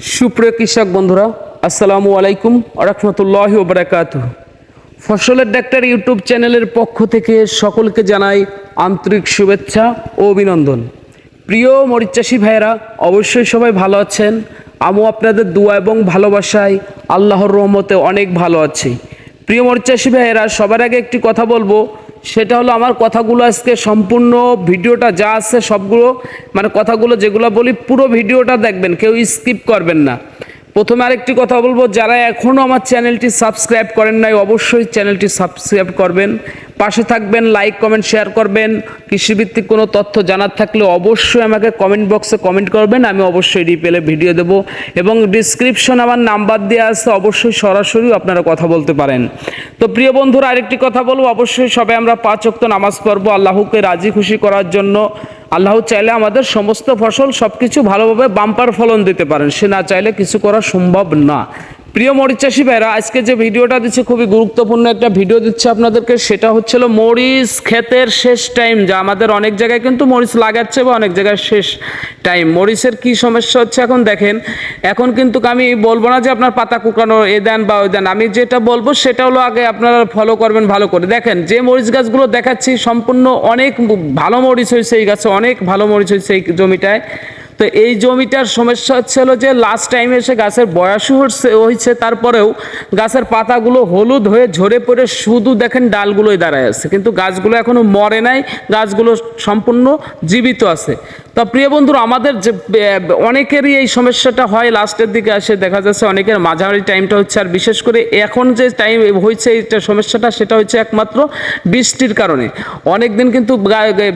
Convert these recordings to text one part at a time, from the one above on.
সুপ্রিয় কৃষক বন্ধুরা, আসসালামু আলাইকুম আরহামতুল্লাহ ওবরাকাত ফসলের ডাক্তার ইউটিউব চ্যানেলের পক্ষ থেকে সকলকে জানাই আন্তরিক শুভেচ্ছা ও অভিনন্দন। প্রিয় মরিচ চাষি ভাইয়েরা, অবশ্যই সবাই ভালো আছেন। আমিও আপনাদের দোয়া এবং ভালোবাসায় আল্লাহর রহমতে অনেক ভালো আছি। প্রিয় মরিচ চাষি ভাইয়েরা, সবার আগে একটি কথা বলব। সেটা হলো আমার কথাগুলো আজকে সম্পূর্ণ ভিডিওটা যা আছে সবগুলো মানে কথাগুলো যেগুলো বলি পুরো ভিডিওটা দেখবেন, কেউ স্কিপ করবেন না। প্রথমে আরেকটি কথা বলব, যারা এখনও আমার চ্যানেলটি সাবস্ক্রাইব করেন নাই, অবশ্যই চ্যানেলটি সাবস্ক্রাইব করবেন। পাশে থাকবেন, লাইক, কমেন্ট, শেয়ার করবেন। কৃষিভিত্তিক কোনো তথ্য জানার থাকলে অবশ্যই আমাকে কমেন্ট বক্সে কমেন্ট করবেন, আমি অবশ্যই রিপেলে ভিডিও দেব এবং ডিসক্রিপশন আমার নাম্বার দেওয়া আছে, অবশ্যই সরাসরি আপনারা কথা বলতে পারেন। তো প্রিয় বন্ধুরা, আরেকটি কথা বলব, অবশ্যই সবাই আমরা পাঁচ অক্ত নামাজ পড়ব, আল্লাহকে রাজি খুশি করার জন্য। আল্লাহ চাইলে আমাদের সমস্ত ফসল সবকিছু ভালোভাবে বাম্পার ফলন দিতে পারেন। সে না চাইলে কিছু করা সম্ভব না। প্রিয় মরিচ চাষি ভাইরা, আজকে যে ভিডিওটা দিচ্ছে খুবই গুরুত্বপূর্ণ একটা ভিডিও দিচ্ছে আপনাদেরকে, সেটা হচ্ছিল মরিচ ক্ষেতের শেষ টাইম, যা আমাদের অনেক জায়গায় কিন্তু মরিচ লাগাচ্ছে বা অনেক জায়গায় শেষ টাইম। মরিচের কি সমস্যা হচ্ছে এখন দেখেন, এখন কিন্তু আমি বলব না যে আপনার পাতা কুকানো এ দেন বা ওই দেন, আমি যেটা বলব সেটা হলো আগে আপনারা ফলো করবেন ভালো করে। দেখেন, যে মরিচ গাছগুলো দেখাচ্ছি, সম্পূর্ণ অনেক ভালো মরিচ হয়েছে এই গাছে, অনেক ভালো মরিচ হয়েছে এই জমিটায়। তো এই জমিটার সমস্যা হচ্ছে হলো যে লাস্ট টাইমে এসে গাছের বয়সও হচ্ছে, হয়েছে, তারপরেও গাছের পাতাগুলো হলুদ হয়ে ঝরে পড়ে শুধু দেখেন ডালগুলোই দাঁড়ায় আছে। কিন্তু গাছগুলো এখনও মরে নাই, গাছগুলো সম্পূর্ণ জীবিত আছে। তো প্রিয় বন্ধুরা, আমাদের যে অনেকেরই এই সমস্যাটা হয় লাস্টের দিকে আসে, দেখা যাচ্ছে অনেকের মাঝামাঝি টাইমটা হচ্ছে। আর বিশেষ করে এখন যে টাইম হয়েছে এইটা সমস্যাটা, সেটা হচ্ছে একমাত্র বৃষ্টির কারণে। অনেক দিন কিন্তু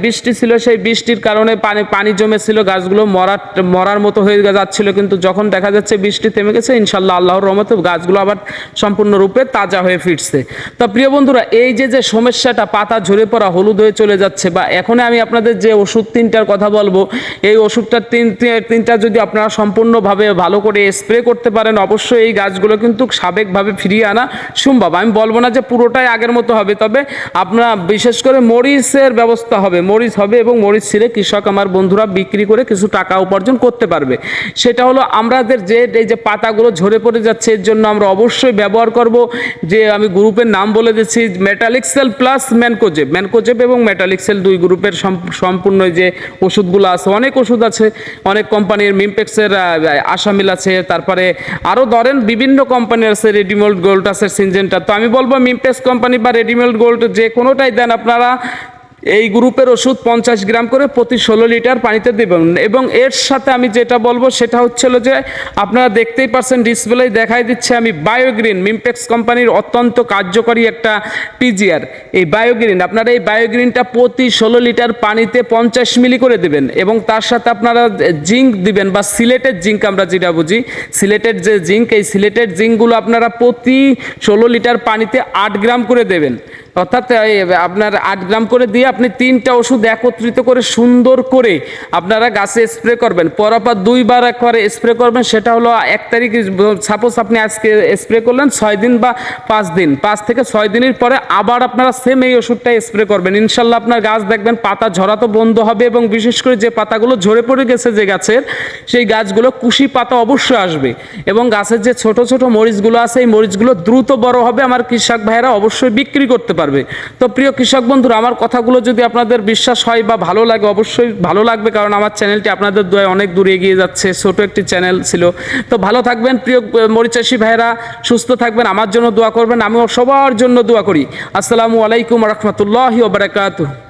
বৃষ্টি ছিল, সেই বৃষ্টির কারণে পানি পানি জমেছিল, গাছগুলো মরার মরার মতো হয়ে যাচ্ছিল, কিন্তু যখন দেখা যাচ্ছে বৃষ্টি থেমে গেছে, ইনশাল্লাহ আল্লাহর রহমতে গাছগুলো আবার সম্পূর্ণরূপে তাজা হয়ে ফিরছে। তো প্রিয় বন্ধুরা, এই যে যে সমস্যাটা, পাতা ঝরে পড়া, হলুদ হয়ে চলে যাচ্ছে, বা এখন আমি আপনাদের যে ওষুধ তিনটার কথা বলব, এই ওষুধটা তিন তিনটা যদি আপনারা সম্পূর্ণভাবে ভালো করে স্প্রে করতে পারেন, অবশ্যই এই গাছগুলো কিন্তু সাবেকভাবে ফিরিয়ে আনা সম্ভব। আমি বলব না যে পুরোটাই আগের মতো হবে, তবে আপনারা বিশেষ করে মরিচের ব্যবস্থা হবে, মরিচ হবে এবং মরিচ ছিঁড়ে কৃষক, আমার বন্ধুরা বিক্রি করে কিছু টাকা উপার্জন করতে পারবে। সেটা হলো আমাদের যে, এই যে পাতাগুলো ঝরে পড়ে যাচ্ছে, এর জন্য আমরা অবশ্যই ব্যবহার করব। যে আমি গ্রুপের নাম বলে দিচ্ছি মেটালিক্সেল প্লাস ম্যানকোজেব ম্যানকোজেব এবং মেটালিক্সেল দুই গ্রুপের সম্পূর্ণ যে ওষুধগুলো আছে, অনেক ওষুধ আছে। অনেক কোম্পানির মিমপেক্সের আসামিল আছে। তারপরে আরও ধরেন বিভিন্ন কোম্পানির আছে রেডিমেড গোল্ড আছে সিনজেন্টা তো আমি বলব মিমপেক্স কোম্পানি বা রেডিমেড গোল্ড যে কোনোটাই দেন আপনারা এই গ্রুপের ওষুধ পঞ্চাশ গ্রাম করে প্রতি ষোলো লিটার পানিতে দেবেন। এবং এর সাথে আমি যেটা বলব সেটা হচ্ছিল যে আপনারা দেখতেই পাচ্ছেন ডিসপ্লে দেখাই দিচ্ছে আমি বায়োগ্রিন মিমপেক্স কোম্পানির অত্যন্ত কার্যকরী একটা পিজিআর এই বায়োগ্রিন আপনারা এই বায়োগ্রিনটা প্রতি ষোলো লিটার পানিতে পঞ্চাশ মিলি করে দেবেন এবং তার সাথে আপনারা জিঙ্ক দিবেন বা সিলেটের জিঙ্ক আমরা যেটা বুঝি, সিলেটের যে জিঙ্ক, এই সিলেটের জিঙ্কগুলো আপনারা প্রতি ষোলো লিটার পানিতে আট গ্রাম করে দেবেন। অর্থাৎ আপনার আট গ্রাম করে দিয়ে আপনি তিনটা ওষুধ একত্রিত করে সুন্দর করে আপনারা গাছে স্প্রে করবেন। পরপর দুইবার একবারে স্প্রে করবেন, সেটা হলো এক তারিখ সাপোজ আপনি আজকে স্প্রে করলেন, ছয় দিন বা পাঁচ দিন। পাঁচ থেকে ছয় দিনের পরে আবার আপনারা সেম এই ওষুধটা স্প্রে করবেন। ইনশাল্লাহ আপনার গাছ দেখবেন, পাতা ঝরা তো বন্ধ হবে এবং বিশেষ করে যে পাতাগুলো ঝরে পড়ে গেছে যে গাছের, সেই গাছগুলো কুশি পাতা অবশ্যই আসবে। এবং গাছের যে ছোট ছোট মরিচগুলো আছে, এই মরিচগুলো দ্রুত বড় হবে। আমার কৃষক ভাইয়েরা অবশ্যই বিক্রি করতে পারবে। তো প্রিয় কৃষক বন্ধুরা, আমার কথাগুলো যদি আপনাদের বিশ্বাস হয় বা ভালো লাগে, অবশ্যই ভালো লাগবে, কারণ আমার চ্যানেলটি আপনাদের দোয়ায় অনেক দূরে এগিয়ে যাচ্ছে। ছোট একটি চ্যানেল ছিল। তো ভালো থাকবেন, প্রিয় মরিচাষী ভাইরা সুস্থ থাকবেন, আমার জন্য দোয়া করবেন, আমিও সবার জন্য দোয়া করি। আসসালামু আলাইকুম রহমতুল্লাহ বারাকাতুহ।